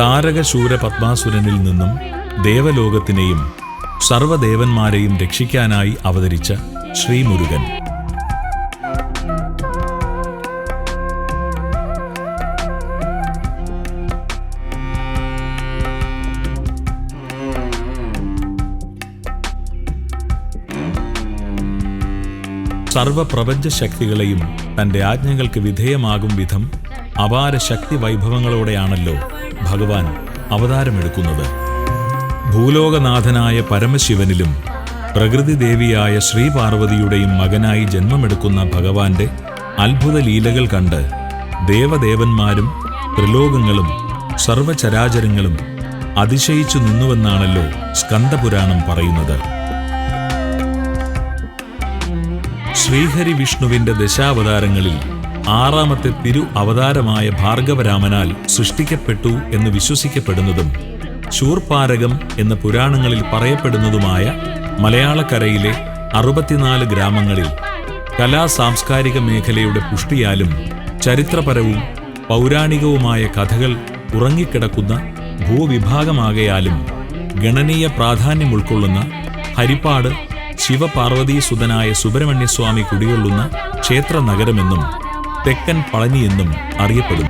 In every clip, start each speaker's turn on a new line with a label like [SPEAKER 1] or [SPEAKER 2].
[SPEAKER 1] താരകശൂര പത്മാസുരനിൽ നിന്നും ദേവലോകത്തിനെയും സർവദേവന്മാരെയും രക്ഷിക്കാനായി അവതരിച്ച ശ്രീമുരുകൻ. സർവപ്രപഞ്ച ശക്തികളെയും തന്റെ ആജ്ഞകൾക്ക് വിധേയമാകും വിധം അപാര ശക്തി വൈഭവങ്ങളോടെയാണല്ലോ ഭഗവാൻ അവതാരമെടുക്കുന്നത്. ഭൂലോകനാഥനായ പരമശിവനിലും പ്രകൃതിദേവിയായ ശ്രീപാർവതിയുടെയും മകനായി ജന്മമെടുക്കുന്ന ഭഗവാന്റെ അത്ഭുത ലീലകൾ കണ്ട് ദേവദേവന്മാരും ത്രിലോകങ്ങളും സർവചരാചരങ്ങളും അതിശയിച്ചു നിന്നുവെന്നാണല്ലോ സ്കന്ദപുരാണം പറയുന്നത്. ശ്രീഹരി വിഷ്ണുവിന്റെ ദശാവതാരങ്ങളിൽ ആറാമത്തെ തിരു അവതാരമായ ഭാർഗവരാമനാൽ സൃഷ്ടിക്കപ്പെട്ടു എന്ന് വിശ്വസിക്കപ്പെടുന്നതും ശൂർപാരകം എന്ന പുരാണങ്ങളിൽ പറയപ്പെടുന്നതുമായ മലയാളക്കരയിലെ അറുപത്തിനാല് ഗ്രാമങ്ങളിൽ കലാ സാംസ്കാരിക മേഖലയുടെ പുഷ്ടിയാലും ചരിത്രപരവും പൗരാണികവുമായ കഥകൾ ഉറങ്ങിക്കിടക്കുന്ന ഭൂവിഭാഗമാകയാലും ഗണനീയ പ്രാധാന്യം ഉൾക്കൊള്ളുന്ന ഹരിപ്പാട് ശിവപാർവതീസുതനായ സുബ്രഹ്മണ്യസ്വാമി കുടികൊള്ളുന്ന ക്ഷേത്ര നഗരമെന്നും തെക്കൻ പളനി എന്നും അറിയപ്പെടുന്നു.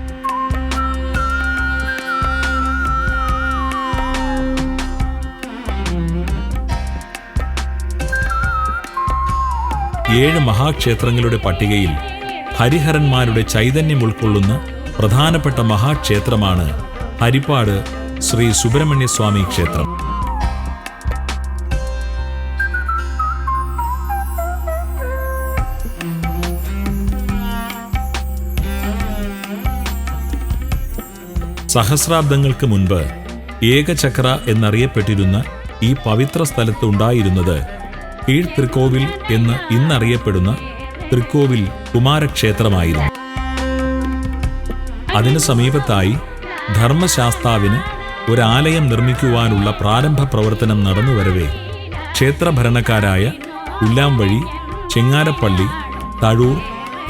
[SPEAKER 1] ഏഴ് മഹാക്ഷേത്രങ്ങളുടെ പട്ടികയിൽ ഹരിഹരന്മാരുടെ ചൈതന്യം ഉൾക്കൊള്ളുന്ന പ്രധാനപ്പെട്ട മഹാക്ഷേത്രമാണ് ഹരിപ്പാട് ശ്രീ സുബ്രഹ്മണ്യസ്വാമി ക്ഷേത്രം. സഹസ്രാബ്ദങ്ങൾക്ക് മുൻപ് ഏകചക്ര എന്നറിയപ്പെട്ടിരുന്ന ഈ പവിത്ര സ്ഥലത്ത് ഉണ്ടായിരുന്നത് കീഴ് തൃക്കോവിൽ എന്ന് ഇന്നറിയപ്പെടുന്ന തൃക്കോവിൽ കുമാരക്ഷേത്രമായിരുന്നു. അതിനു സമീപത്തായി ധർമ്മശാസ്താവിന് ഒരാലയം നിർമ്മിക്കുവാനുള്ള പ്രാരംഭ പ്രവർത്തനം നടന്നുവരവേ ക്ഷേത്രഭരണക്കാരായ ഉല്ലാംവഴി ചെങ്ങാരപ്പള്ളി തഴൂർ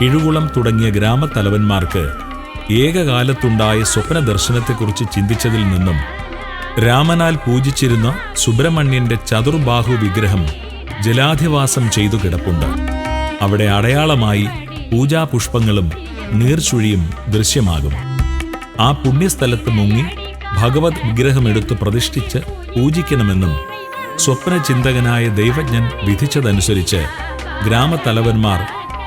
[SPEAKER 1] കിഴുകുളം തുടങ്ങിയ ഗ്രാമത്തലവന്മാർക്ക് ഏകകാലത്തുണ്ടായ സ്വപ്നദർശനത്തെക്കുറിച്ച് ചിന്തിച്ചതിൽ നിന്നും രാമനാൽ പൂജിച്ചിരുന്ന സുബ്രഹ്മണ്യന്റെ ചതുർബാഹു വിഗ്രഹം ജലാധിവാസം ചെയ്തു കിടപ്പുണ്ട്. അവിടെ അടയാളമായി പൂജാപുഷ്പങ്ങളും നീർച്ചുഴിയും ദൃശ്യമാകും. ആ പുണ്യസ്ഥലത്ത് മുങ്ങി ഭഗവത് വിഗ്രഹമെടുത്ത് പ്രതിഷ്ഠിച്ച് പൂജിക്കണമെന്നും സ്വപ്നചിന്തകനായ ദൈവജ്ഞൻ വിധിച്ചതനുസരിച്ച് ഗ്രാമത്തലവന്മാർ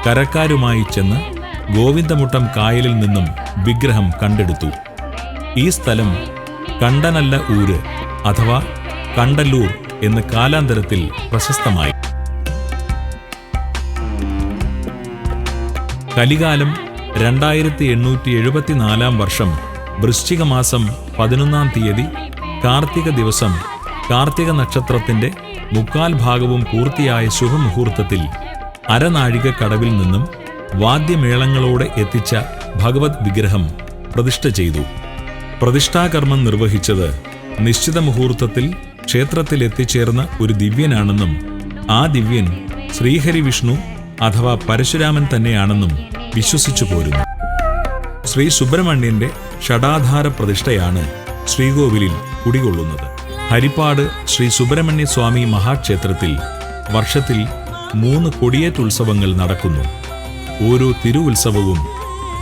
[SPEAKER 1] കരക്കാരുമായി ചെന്ന് ഗോവിന്ദമുട്ടം കായലിൽ നിന്നും വിഗ്രഹം കണ്ടെടുത്തു. ഈ സ്ഥലം കണ്ടനല്ല ഊര് അഥവാ കണ്ടല്ലൂർ എന്ന് കാലാന്തരത്തിൽ പ്രശസ്തമായി. കലികാലം രണ്ടായിരത്തി എണ്ണൂറ്റി എഴുപത്തിനാലാം വർഷം വൃശ്ചിക മാസം പതിനൊന്നാം തീയതി കാർത്തിക ദിവസം കാർത്തിക നക്ഷത്രത്തിന്റെ മുക്കാൽ ഭാഗവും പൂർത്തിയായ ശുഭമുഹൂർത്തത്തിൽ അരനാഴിക കടവിൽ നിന്നും വാദ്യമേളങ്ങളോടെ എത്തിച്ച ഭഗവത് വിഗ്രഹം പ്രതിഷ്ഠ ചെയ്തു. പ്രതിഷ്ഠാകർമ്മം നിർവഹിച്ചത് നിശ്ചിത മുഹൂർത്തത്തിൽ ക്ഷേത്രത്തിൽ എത്തിച്ചേർന്ന ഒരു ദിവ്യനാണെന്നും ആ ദിവ്യൻ ശ്രീഹരി വിഷ്ണു അഥവാ പരശുരാമൻ തന്നെയാണെന്നും വിശ്വസിച്ചു പോരുന്നു. ശ്രീ സുബ്രഹ്മണ്യന്റെ ഷടാധാര പ്രതിഷ്ഠയാണ് ശ്രീകോവിലിൽ കുടികൊള്ളുന്നത്. ഹരിപ്പാട് ശ്രീ സുബ്രഹ്മണ്യ സ്വാമി മഹാക്ഷേത്രത്തിൽ വർഷത്തിൽ മൂന്ന് കൊടിയേറ്റുത്സവങ്ങൾ നടക്കുന്നു. ഓരോ തിരുവുത്സവവും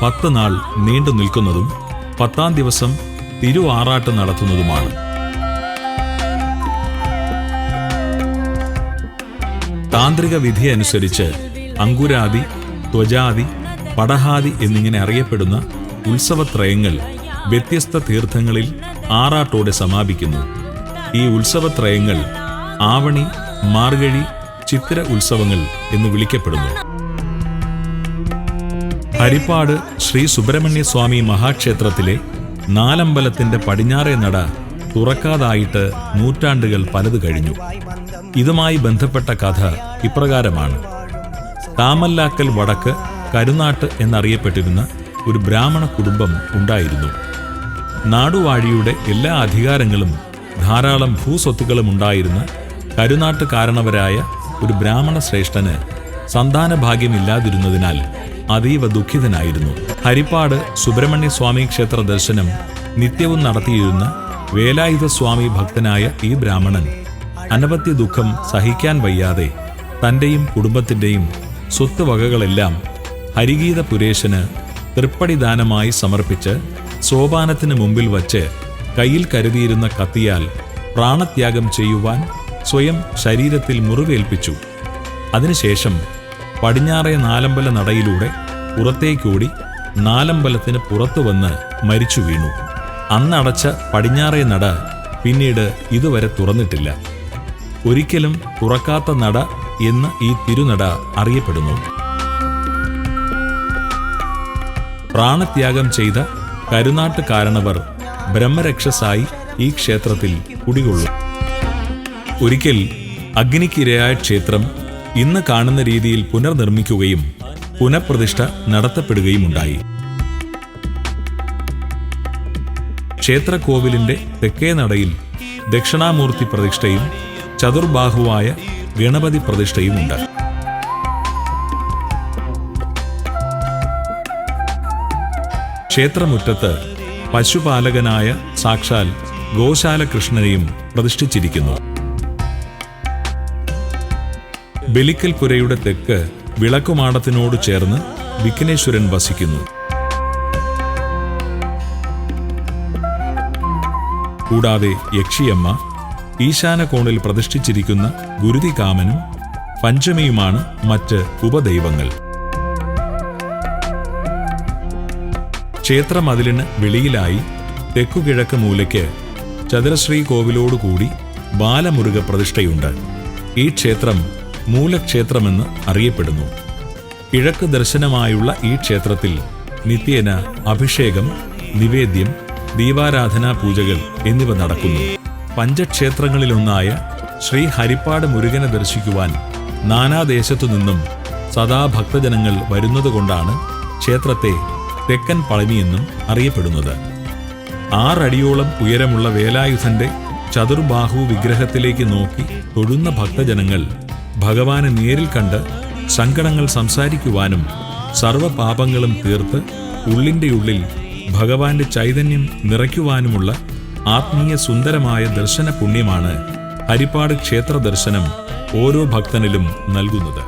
[SPEAKER 1] പത്ത് നാൾ നീണ്ടു നിൽക്കുന്നതും പത്താം ദിവസം തിരുവാറാട്ട് നടത്തുന്നതുമാണ്. താന്ത്രിക വിധി അനുസരിച്ച് അങ്കുരാദി ത്വജാതി പടഹാദി എന്നിങ്ങനെ അറിയപ്പെടുന്ന ഉത്സവത്രയങ്ങൾ വ്യത്യസ്ത തീർത്ഥങ്ങളിൽ ആറാട്ടോടെ സമാപിക്കുന്നു. ഈ ഉത്സവത്രയങ്ങൾ ആവണി മാർഗഴി ചിത്തിര ഉത്സവങ്ങൾ എന്ന് വിളിക്കപ്പെടുന്നു. ഹരിപ്പാട് ശ്രീ സുബ്രഹ്മണ്യ സ്വാമി മഹാക്ഷേത്രത്തിലെ നാലമ്പലത്തിന്റെ പടിഞ്ഞാറേ നട തുറക്കാതായിട്ട് നൂറ്റാണ്ടുകൾ പലത് കഴിഞ്ഞു. ഇതുമായി ബന്ധപ്പെട്ട കഥ ഇപ്രകാരമാണ്. താമല്ലാക്കൽ വടക്ക് കരുനാട്ട് എന്നറിയപ്പെട്ടിരുന്ന ഒരു ബ്രാഹ്മണ കുടുംബം ഉണ്ടായിരുന്നു. നാടുവാഴിയുടെ എല്ലാ അധികാരങ്ങളും ധാരാളം ഭൂസ്വത്തുക്കളും ഉണ്ടായിരുന്ന കരുനാട്ട് കാരണവരായ ഒരു ബ്രാഹ്മണ ശ്രേഷ്ഠന് സന്താന ഭാഗ്യമില്ലാതിരുന്നതിനാൽ അതീവ ദുഃഖിതനായിരുന്നു. ഹരിപ്പാട് സുബ്രഹ്മണ്യ സ്വാമി ക്ഷേത്ര ദർശനം നിത്യവും നടത്തിയിരുന്ന വേലായുധ സ്വാമി ഭക്തനായ ഈ ബ്രാഹ്മണൻ അനവധ്യ ദുഃഖം സഹിക്കാൻ വയ്യാതെ തന്റെയും കുടുംബത്തിന്റെയും സ്വത്തുവകകളെല്ലാം ഹരിഗീത പുരേശന് തൃപ്പടിദാനമായി സമർപ്പിച്ച് സോപാനത്തിന് മുമ്പിൽ വച്ച് കയ്യിൽ കരുതിയിരുന്ന കത്തിയാൽ പ്രാണത്യാഗം ചെയ്യുവാൻ സ്വയം ശരീരത്തിൽ മുറിവേൽപ്പിച്ചു. അതിനുശേഷം പടിഞ്ഞാറേ നാലമ്പല നടയിലൂടെ പുറത്തേക്കോടി നാലമ്പലത്തിന് പുറത്തു വന്ന് മരിച്ചു വീണു. അന്നടച്ച പടിഞ്ഞാറേ നട പിന്നീട് ഇതുവരെ തുറന്നിട്ടില്ല. ഒരിക്കലും തുറക്കാത്ത നട എന്ന് ഈ തിരുനട അറിയപ്പെടുന്നു. പ്രാണത്യാഗം ചെയ്ത കരുനാട്ട് കാരണവർ ബ്രഹ്മരക്ഷസായി ഈ ക്ഷേത്രത്തിൽ കുടികൊള്ളും ഒരിക്കൽ അഗ്നിക്കിരയായ ക്ഷേത്രം ഇന്ന് കാണുന്ന രീതിയിൽ പുനർനിർമ്മിക്കുകയും പുനഃപ്രതിഷ്ഠ നടത്തപ്പെടുകയുമുണ്ടായി. ക്ഷേത്രക്കോവിലിന്റെ തെക്കേ നടയിൽ ദക്ഷിണാമൂർത്തി പ്രതിഷ്ഠയും ചതുർബാഹുവായ ഗണപതി പ്രതിഷ്ഠയും പ്രതിഷ്ഠയുമുണ്ട്. ക്ഷേത്രമുറ്റത്ത് പശുപാലകനായ സാക്ഷാൽ ഗോശാലകൃഷ്ണനെയും പ്രതിഷ്ഠിച്ചിരിക്കുന്നു. ബലിക്കൽ പുരയുടെ തെക്ക് വിളക്കുമാടത്തിനോട് ചേർന്ന് വിഘ്നേശ്വരൻ വസിക്കുന്നു. കൂടാതെ യക്ഷിയമ്മ ഈശാനകോണിൽ പ്രതിഷ്ഠിച്ചിരിക്കുന്ന ഗുരുതികാമനും പഞ്ചമിയുമാണ് മറ്റ് ഉപദൈവങ്ങൾ. ക്ഷേത്രമതിലിന് വെളിയിലായി തെക്കുകിഴക്ക് മൂലയ്ക്ക് ചതുരശ്രീ കോവിലോടുകൂടി ബാലമുരുക പ്രതിഷ്ഠയുണ്ട് ഈ ക്ഷേത്രം മൂലക്ഷേത്രമെന്ന് അറിയപ്പെടുന്നു. കിഴക്ക് ദർശനമായുള്ള ഈ ക്ഷേത്രത്തിൽ നിത്യേന അഭിഷേകം നിവേദ്യം ദീപാരാധനാ പൂജകൾ എന്നിവ നടക്കുന്നു. പഞ്ചക്ഷേത്രങ്ങളിലൊന്നായ ശ്രീ ഹരിപ്പാട് മുരുകനെ ദർശിക്കുവാൻ നാനാദേശത്തു നിന്നും സദാ ഭക്തജനങ്ങൾ വരുന്നതുകൊണ്ടാണ് ക്ഷേത്രത്തെ തെക്കൻ പളനിയെന്നും അറിയപ്പെടുന്നത്. ആറടിയോളം ഉയരമുള്ള വേലായുധന്റെ ചതുർബാഹു വിഗ്രഹത്തിലേക്ക് നോക്കി തൊഴുന്ന ഭക്തജനങ്ങൾ ഭഗവാനെ നേരിൽ കണ്ട് സങ്കടങ്ങൾ സംസാരിക്കുവാനും സർവപാപങ്ങളും തീർത്ത് ഉള്ളിന്റെ ഉള്ളിൽ ഭഗവാന്റെ ചൈതന്യം നിറയ്ക്കുവാനുമുള്ള ആത്മീയ സുന്ദരമായ ദർശന പുണ്യമാണ് ഹരിപ്പാട് ക്ഷേത്ര ദർശനം ഓരോ ഭക്തനിലും നൽകുന്നത്.